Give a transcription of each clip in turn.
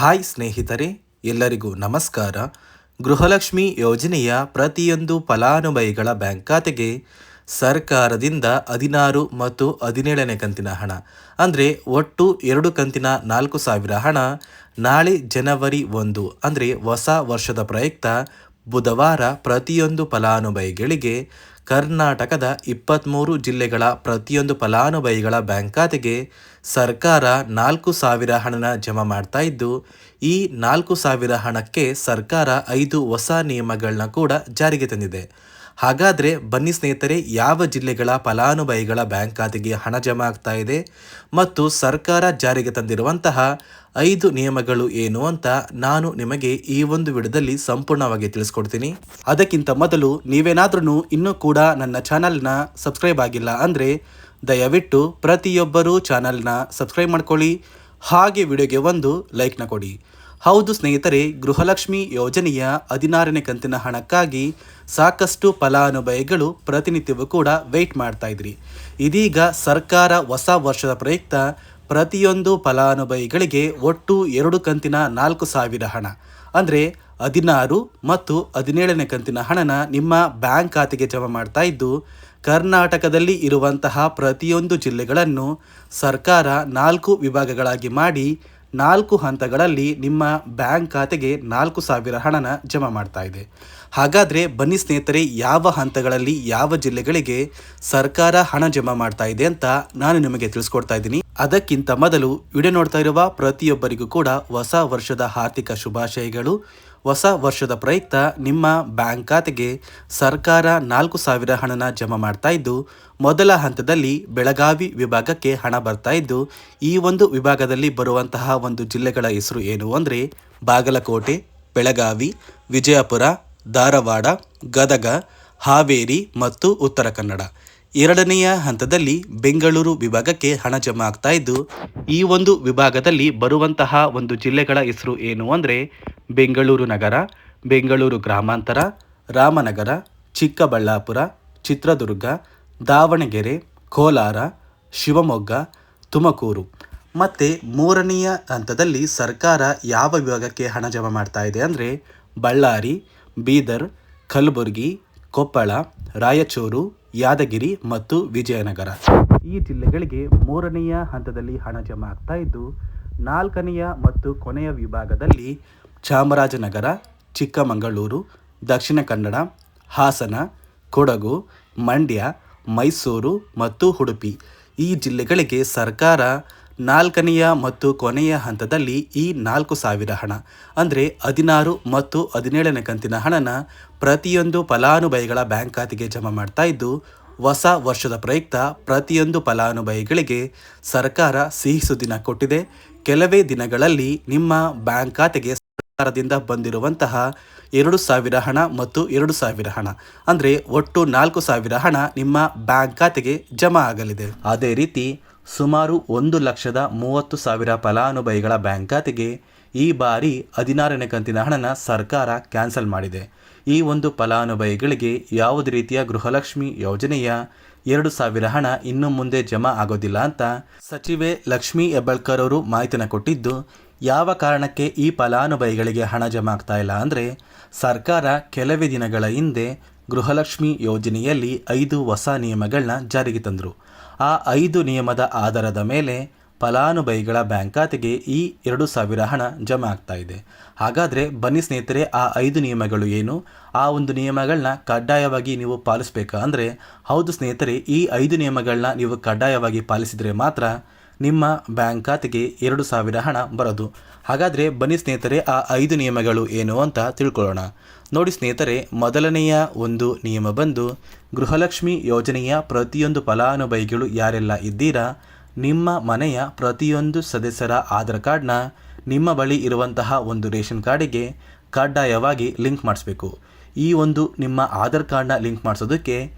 Hi ಸ್ನೇಹಿತರೆ, ಎಲ್ಲರಿಗೂ ನಮಸ್ಕಾರ. ಗೃಹಲಕ್ಷ್ಮಿ ಯೋಜನೆಯ ಪ್ರತಿಯೊಂದು ಫಲಾನುಭವಿಗಳ ಬ್ಯಾಂಕ್ ಖಾತೆಗೆ ಸರ್ಕಾರದಿಂದ ಹದಿನಾರು ಮತ್ತು ಹದಿನೇಳನೇ ಕಂತಿನ ಹಣ, ಅಂದರೆ ಒಟ್ಟು ಎರಡು ಕಂತಿನ ನಾಲ್ಕು ಸಾವಿರ ಹಣ ನಾಳೆ ಜನವರಿ ಒಂದು, ಅಂದರೆ ಹೊಸ ವರ್ಷದ ಪ್ರಯುಕ್ತ ಬುಧವಾರ ಪ್ರತಿಯೊಂದು ಫಲಾನುಭವಿಗಳಿಗೆ ಕರ್ನಾಟಕದ ಇಪ್ಪತ್ತ್ಮೂರು ಜಿಲ್ಲೆಗಳ ಪ್ರತಿಯೊಂದು ಫಲಾನುಭವಿಗಳ ಬ್ಯಾಂಕ್ ಖಾತೆಗೆ ಸರ್ಕಾರ ನಾಲ್ಕು ಸಾವಿರ ಹಣನ ಜಮಾ ಮಾಡ್ತಾ ಇದ್ದು, ಈ ನಾಲ್ಕು ಸಾವಿರ ಹಣಕ್ಕೆ ಸರ್ಕಾರ ಐದು ಹೊಸ ನಿಯಮಗಳನ್ನ ಕೂಡ ಜಾರಿಗೆ ತಂದಿದೆ. ಹಾಗಾದರೆ ಬನ್ನಿ ಸ್ನೇಹಿತರೆ, ಯಾವ ಜಿಲ್ಲೆಗಳ ಫಲಾನುಭವಿಗಳ ಬ್ಯಾಂಕ್ ಖಾತೆಗೆ ಹಣ ಜಮಾ ಆಗ್ತಾ ಇದೆ ಮತ್ತು ಸರ್ಕಾರ ಜಾರಿಗೆ ತಂದಿರುವಂತಹ ಐದು ನಿಯಮಗಳು ಏನು ಅಂತ ನಾನು ನಿಮಗೆ ಈ ಒಂದು ವಿಡಿಯೋದಲ್ಲಿ ಸಂಪೂರ್ಣವಾಗಿ ತಿಳಿಸ್ಕೊಡ್ತೀನಿ. ಅದಕ್ಕಿಂತ ಮೊದಲು ನೀವೇನಾದ್ರೂ ಇನ್ನೂ ಕೂಡ ನನ್ನ ಚಾನಲ್ನ ಸಬ್ಸ್ಕ್ರೈಬ್ ಆಗಿಲ್ಲ ಅಂದರೆ ದಯವಿಟ್ಟು ಪ್ರತಿಯೊಬ್ಬರೂ ಚಾನಲ್ನ ಸಬ್ಸ್ಕ್ರೈಬ್ ಮಾಡ್ಕೊಳ್ಳಿ. ಹಾಗೆ ವಿಡಿಯೋಗೆ ಒಂದು ಲೈಕ್ನ ಕೊಡಿ. ಹೌದು ಸ್ನೇಹಿತರೆ, ಗೃಹಲಕ್ಷ್ಮಿ ಯೋಜನೆಯ ಹದಿನಾರನೇ ಕಂತಿನ ಹಣಕ್ಕಾಗಿ ಸಾಕಷ್ಟು ಫಲಾನುಭವಿಗಳು ಪ್ರತಿನಿತ್ಯವೂ ಕೂಡ ವೆಯ್ಟ್ ಮಾಡ್ತಾ ಇದ್ರಿ. ಇದೀಗ ಸರ್ಕಾರ ಹೊಸ ವರ್ಷದ ಪ್ರಯುಕ್ತ ಪ್ರತಿಯೊಂದು ಫಲಾನುಭವಿಗಳಿಗೆ ಒಟ್ಟು ಎರಡು ಕಂತಿನ ನಾಲ್ಕು ಸಾವಿರ ಹಣ. ಅಂದರೆ ಹದಿನಾರು ಮತ್ತು ಹದಿನೇಳನೇ ಕಂತಿನ ಹಣನ ನಿಮ್ಮ ಬ್ಯಾಂಕ್ ಖಾತೆಗೆ ಜಮಾ ಮಾಡ್ತಾ ಇದ್ದು, ಕರ್ನಾಟಕದಲ್ಲಿ ಇರುವಂತಹ ಪ್ರತಿಯೊಂದು ಜಿಲ್ಲೆಗಳನ್ನು ಸರ್ಕಾರ ನಾಲ್ಕು ವಿಭಾಗಗಳಾಗಿ ಮಾಡಿ ನಾಲ್ಕು ಹಂತಗಳಲ್ಲಿ ನಿಮ್ಮ ಬ್ಯಾಂಕ್ ಖಾತೆಗೆ ನಾಲ್ಕು ಸಾವಿರ ಹಣನ ಜಮಾ ಮಾಡ್ತಾ ಇದೆ. ಹಾಗಾದರೆ ಬನ್ನಿ ಸ್ನೇಹಿತರೆ, ಯಾವ ಹಂತಗಳಲ್ಲಿ ಯಾವ ಜಿಲ್ಲೆಗಳಿಗೆ ಸರ್ಕಾರ ಹಣ ಜಮಾ ಮಾಡ್ತಾ ಇದೆ ಅಂತ ನಾನು ನಿಮಗೆ ತಿಳಿಸ್ಕೊಡ್ತಾ ಇದ್ದೀನಿ. ಅದಕ್ಕಿಂತ ಮೊದಲು ವಿಡಿಯೋ ನೋಡ್ತಾ ಇರುವ ಪ್ರತಿಯೊಬ್ಬರಿಗೂ ಕೂಡ ಹೊಸ ವರ್ಷದ ಆರ್ಥಿಕ ಶುಭಾಶಯಗಳು. ಹೊಸ ವರ್ಷದ ಪ್ರಯುಕ್ತ ನಿಮ್ಮ ಬ್ಯಾಂಕ್ ಖಾತೆಗೆ ಸರ್ಕಾರ ನಾಲ್ಕು ಸಾವಿರ ಹಣನ ಜಮಾ ಮಾಡ್ತಾ ಇದ್ದು, ಮೊದಲ ಹಂತದಲ್ಲಿ ಬೆಳಗಾವಿ ವಿಭಾಗಕ್ಕೆ ಹಣ ಬರ್ತಾ ಇದ್ದು, ಈ ಒಂದು ವಿಭಾಗದಲ್ಲಿ ಬರುವಂತಹ ಒಂದು ಜಿಲ್ಲೆಗಳ ಹೆಸರು ಏನು ಅಂದರೆ ಬಾಗಲಕೋಟೆ, ಬೆಳಗಾವಿ, ವಿಜಯಪುರ, ಧಾರವಾಡ, ಗದಗ, ಹಾವೇರಿ ಮತ್ತು ಉತ್ತರ ಕನ್ನಡ. ಎರಡನೆಯ ಹಂತದಲ್ಲಿ ಬೆಂಗಳೂರು ವಿಭಾಗಕ್ಕೆ ಹಣ ಜಮಾ ಆಗ್ತಾ ಇದ್ದು, ಈ ಒಂದು ವಿಭಾಗದಲ್ಲಿ ಬರುವಂತಹ ಒಂದು ಜಿಲ್ಲೆಗಳ ಹೆಸರು ಏನು ಅಂದರೆ ಬೆಂಗಳೂರು ನಗರ, ಬೆಂಗಳೂರು ಗ್ರಾಮಾಂತರ, ರಾಮನಗರ, ಚಿಕ್ಕಬಳ್ಳಾಪುರ, ಚಿತ್ರದುರ್ಗ, ದಾವಣಗೆರೆ, ಕೋಲಾರ, ಶಿವಮೊಗ್ಗ, ತುಮಕೂರು. ಮತ್ತು ಮೂರನೆಯ ಹಂತದಲ್ಲಿ ಸರ್ಕಾರ ಯಾವ ವಿಭಾಗಕ್ಕೆ ಹಣ ಜಮಾ ಮಾಡ್ತಾ ಇದೆ ಅಂದರೆ ಬಳ್ಳಾರಿ, ಬೀದರ್, ಕಲಬುರಗಿ, ಕೊಪ್ಪಳ, ರಾಯಚೂರು ಯಾದಗಿರಿ ಮತ್ತು ವಿಜಯನಗರ. ಈ ಜಿಲ್ಲೆಗಳಿಗೆ ಮೂರನೆಯ ಹಂತದಲ್ಲಿ ಹಣ ಜಮಾ ಆಗ್ತಾ ಇದ್ದು, ನಾಲ್ಕನೆಯ ಮತ್ತು ಕೊನೆಯ ವಿಭಾಗದಲ್ಲಿ ಚಾಮರಾಜನಗರ, ಚಿಕ್ಕಮಗಳೂರು, ದಕ್ಷಿಣ ಕನ್ನಡ, ಹಾಸನ, ಕೊಡಗು, ಮಂಡ್ಯ, ಮೈಸೂರು ಮತ್ತು ಉಡುಪಿ. ಈ ಜಿಲ್ಲೆಗಳಿಗೆ ಸರ್ಕಾರ ನಾಲ್ಕನೆಯ ಮತ್ತು ಕೊನೆಯ ಹಂತದಲ್ಲಿ ಈ ನಾಲ್ಕು ಸಾವಿರ ಹಣ. ಅಂದರೆ ಹದಿನಾರು ಮತ್ತು ಹದಿನೇಳನೇ ಕಂತಿನ ಹಣನ ಪ್ರತಿಯೊಂದು ಫಲಾನುಭವಿಗಳ ಬ್ಯಾಂಕ್ ಖಾತೆಗೆ ಜಮಾ ಮಾಡ್ತಾ ಇದ್ದು, ಹೊಸ ವರ್ಷದ ಪ್ರಯುಕ್ತ ಪ್ರತಿಯೊಂದು ಫಲಾನುಭವಿಗಳಿಗೆ ಸರ್ಕಾರ ಸಿಹಿ ಸುದ್ದಿನ ಕೊಟ್ಟಿದೆ. ಕೆಲವೇ ದಿನಗಳಲ್ಲಿ ನಿಮ್ಮ ಬ್ಯಾಂಕ್ ಖಾತೆಗೆ ಸರ್ಕಾರದಿಂದ ಬಂದಿರುವಂತಹ ಎರಡು ಸಾವಿರ ಹಣ ಮತ್ತು ಎರಡು ಸಾವಿರ ಹಣ. ಅಂದರೆ ಒಟ್ಟು ನಾಲ್ಕು ಸಾವಿರ ಹಣ ನಿಮ್ಮ ಬ್ಯಾಂಕ್ ಖಾತೆಗೆ ಜಮಾ ಆಗಲಿದೆ. ಅದೇ ರೀತಿ ಸುಮಾರು ಒಂದು ಲಕ್ಷದ ಮೂವತ್ತು ಸಾವಿರ ಫಲಾನುಭವಿಗಳ ಬ್ಯಾಂಕ್ ಖಾತೆಗೆ ಈ ಬಾರಿ ಹದಿನಾರನೇ ಕಂತಿನ ಹಣನ ಸರ್ಕಾರ ಕ್ಯಾನ್ಸಲ್ ಮಾಡಿದೆ. ಈ ಒಂದು ಫಲಾನುಭವಿಗಳಿಗೆ ಯಾವುದೇ ರೀತಿಯ ಗೃಹಲಕ್ಷ್ಮಿ ಯೋಜನೆಯ ಎರಡು ಸಾವಿರ ಹಣ ಇನ್ನು ಮುಂದೆ ಜಮಾ ಆಗೋದಿಲ್ಲ ಅಂತ ಸಚಿವೆ ಲಕ್ಷ್ಮೀ ಹೆಬ್ಬಳ್ಕರ್ ಅವರು ಮಾಹಿತಿನ ಕೊಟ್ಟಿದ್ದು, ಯಾವ ಕಾರಣಕ್ಕೆ ಈ ಫಲಾನುಭವಿಗಳಿಗೆ ಹಣ ಜಮಾ ಆಗ್ತಾ ಇಲ್ಲ ಅಂದರೆ ಸರ್ಕಾರ ಕೆಲವೇ ದಿನಗಳ ಹಿಂದೆ ಗೃಹಲಕ್ಷ್ಮಿ ಯೋಜನೆಯಲ್ಲಿ ಐದು ಹೊಸ ನಿಯಮಗಳನ್ನ ಜಾರಿಗೆ ತಂದರು. ಆ ಐದು ನಿಯಮದ ಆಧಾರದ ಮೇಲೆ ಫಲಾನುಭವಿಗಳ ಬ್ಯಾಂಕ್ ಖಾತೆಗೆ ಈ ಎರಡು ಸಾವಿರ ಹಣ ಜಮಾ ಆಗ್ತಾ ಇದೆ. ಹಾಗಾದರೆ ಬನ್ನಿ ಸ್ನೇಹಿತರೆ, ಆ ಐದು ನಿಯಮಗಳು ಏನು? ಆ ಒಂದು ನಿಯಮಗಳನ್ನ ಕಡ್ಡಾಯವಾಗಿ ನೀವು ಪಾಲಿಸಬೇಕಾ? ಅಂದರೆ, ಹೌದು ಸ್ನೇಹಿತರೆ, ಈ ಐದು ನಿಯಮಗಳನ್ನ ನೀವು ಕಡ್ಡಾಯವಾಗಿ ಪಾಲಿಸಿದರೆ ಮಾತ್ರ ನಿಮ್ಮ ಬ್ಯಾಂಕ್ ಖಾತೆಗೆ ಎರಡು ಸಾವಿರ ಹಣ ಬರೋದು. ಹಾಗಾದರೆ ಬನ್ನಿ ಸ್ನೇಹಿತರೆ, ಆ ಐದು ನಿಯಮಗಳು ಏನು ಅಂತ ತಿಳ್ಕೊಳ್ಳೋಣ. ನೋಡಿ ಸ್ನೇಹಿತರೆ, ಮೊದಲನೆಯ ಒಂದು ನಿಯಮ ಬಂದು, ಗೃಹಲಕ್ಷ್ಮಿ ಯೋಜನೆಯ ಪ್ರತಿಯೊಂದು ಫಲಾನುಭವಿಗಳು ಯಾರೆಲ್ಲ ಇದ್ದೀರಾ? ನಿಮ್ಮ ಮನೆಯ ಪ್ರತಿಯೊಂದು ಸದಸ್ಯರ ಆಧಾರ್ ಕಾರ್ಡ್ನ ನಿಮ್ಮ ಬಳಿ ಇರುವಂತಹ ಒಂದು ರೇಷನ್ ಕಾರ್ಡಿಗೆ ಕಡ್ಡಾಯವಾಗಿ ಲಿಂಕ್ ಮಾಡಿಸ್ಬೇಕು. ಈ ಒಂದು ನಿಮ್ಮ ಆಧಾರ್ ಕಾರ್ಡ್ನ ಲಿಂಕ್ ಮಾಡಿಸೋದಕ್ಕೆ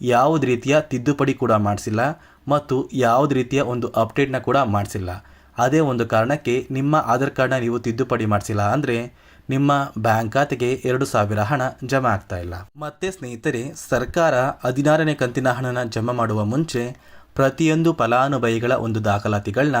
ಯಾವುದೇ ರೀತಿಯ ತಿದ್ದುಪಡಿ ಕೂಡ ಮಾಡಿಸಿಲ್ಲ ಮತ್ತು ಯಾವುದೇ ರೀತಿಯ ಒಂದು ಅಪ್ಡೇಟ್ನ ಕೂಡ ಮಾಡಿಸಿಲ್ಲ. ಅದೇ ಒಂದು ಕಾರಣಕ್ಕೆ ನಿಮ್ಮ ಆಧಾರ್ ಕಾರ್ಡ್ನ ನೀವು ತಿದ್ದುಪಡಿ ಮಾಡಿಸಿಲ್ಲ ಅಂದರೆ ನಿಮ್ಮ ಬ್ಯಾಂಕ್ ಖಾತೆಗೆ ಎರಡು ಸಾವಿರ ಹಣ ಜಮಾ ಆಗ್ತಾ ಇಲ್ಲ. ಮತ್ತೆ ಸ್ನೇಹಿತರೆ, ಸರ್ಕಾರ ಹದಿನಾರನೇ ಕಂತಿನ ಹಣನ ಜಮಾ ಮಾಡುವ ಮುಂಚೆ ಪ್ರತಿಯೊಂದು ಫಲಾನುಭವಿಗಳ ಒಂದು ದಾಖಲಾತಿಗಳನ್ನ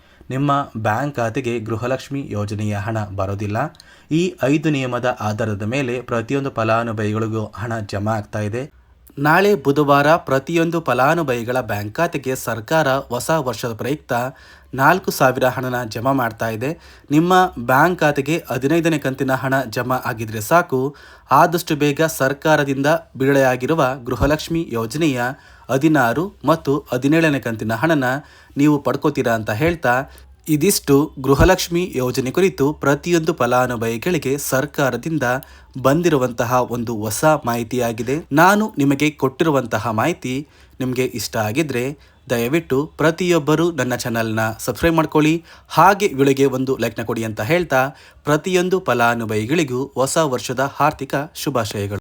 ನಿಮ್ಮ ಬ್ಯಾಂಕ್ ಖಾತೆಗೆ ಗೃಹಲಕ್ಷ್ಮಿ ಯೋಜನೆಯ ಹಣ ಬರೋದಿಲ್ಲ. ಈ ಐದು ನಿಯಮದ ಆಧಾರದ ಮೇಲೆ ಪ್ರತಿಯೊಂದು ಫಲಾನುಭವಿಗಳಿಗೂ ಹಣ ಜಮಾ ಆಗ್ತಾ ಇದೆ. ನಾಳೆ ಬುಧವಾರ ಪ್ರತಿಯೊಂದು ಫಲಾನುಭವಿಗಳ ಬ್ಯಾಂಕ್ ಖಾತೆಗೆ ಸರ್ಕಾರ ಹೊಸ ವರ್ಷದ ಪ್ರಯುಕ್ತ ನಾಲ್ಕು ಸಾವಿರ ಹಣನ ಜಮಾ ಮಾಡ್ತಾ ಇದೆ. ನಿಮ್ಮ ಬ್ಯಾಂಕ್ ಖಾತೆಗೆ ಹದಿನೈದನೇ ಕಂತಿನ ಹಣ ಜಮಾ ಆಗಿದ್ರೆ ಸಾಕು. ಆದಷ್ಟು ಬೇಗ ಸರ್ಕಾರದಿಂದ ಬಿಡುಗಡೆಯಾಗಿರುವ ಗೃಹಲಕ್ಷ್ಮಿ ಯೋಜನೆಯ ಹದಿನಾರು ಮತ್ತು ಹದಿನೇಳನೇ ಕಂತಿನ ಹಣನ ನೀವು ಪಡ್ಕೋತೀರಾ ಅಂತ ಹೇಳ್ತಾ, ಇದಿಷ್ಟು ಗೃಹಲಕ್ಷ್ಮಿ ಯೋಜನೆ ಕುರಿತು ಪ್ರತಿಯೊಂದು ಫಲಾನುಭವಿಗಳಿಗೆ ಸರ್ಕಾರದಿಂದ ಬಂದಿರುವಂತಹ ಒಂದು ಹೊಸ ಮಾಹಿತಿಯಾಗಿದೆ. ನಾನು ನಿಮಗೆ ಕೊಟ್ಟಿರುವಂತಹ ಮಾಹಿತಿ ನಿಮಗೆ ಇಷ್ಟ ಆಗಿದ್ರೆ ದಯವಿಟ್ಟು ಪ್ರತಿಯೊಬ್ಬರು ನನ್ನ ಚಾನಲ್ನ ಸಬ್ಸ್ಕ್ರೈಬ್ ಮಾಡ್ಕೊಳ್ಳಿ. ಹಾಗೆ ವಿಳಿಗೆ ಒಂದು ಲೈಕ್ನ ಕೊಡಿ ಅಂತ ಹೇಳ್ತಾ, ಪ್ರತಿಯೊಂದು ಫಲಾನುಭವಿಗಳಿಗೂ ಹೊಸ ವರ್ಷದ ಆರ್ಥಿಕ ಶುಭಾಶಯಗಳು.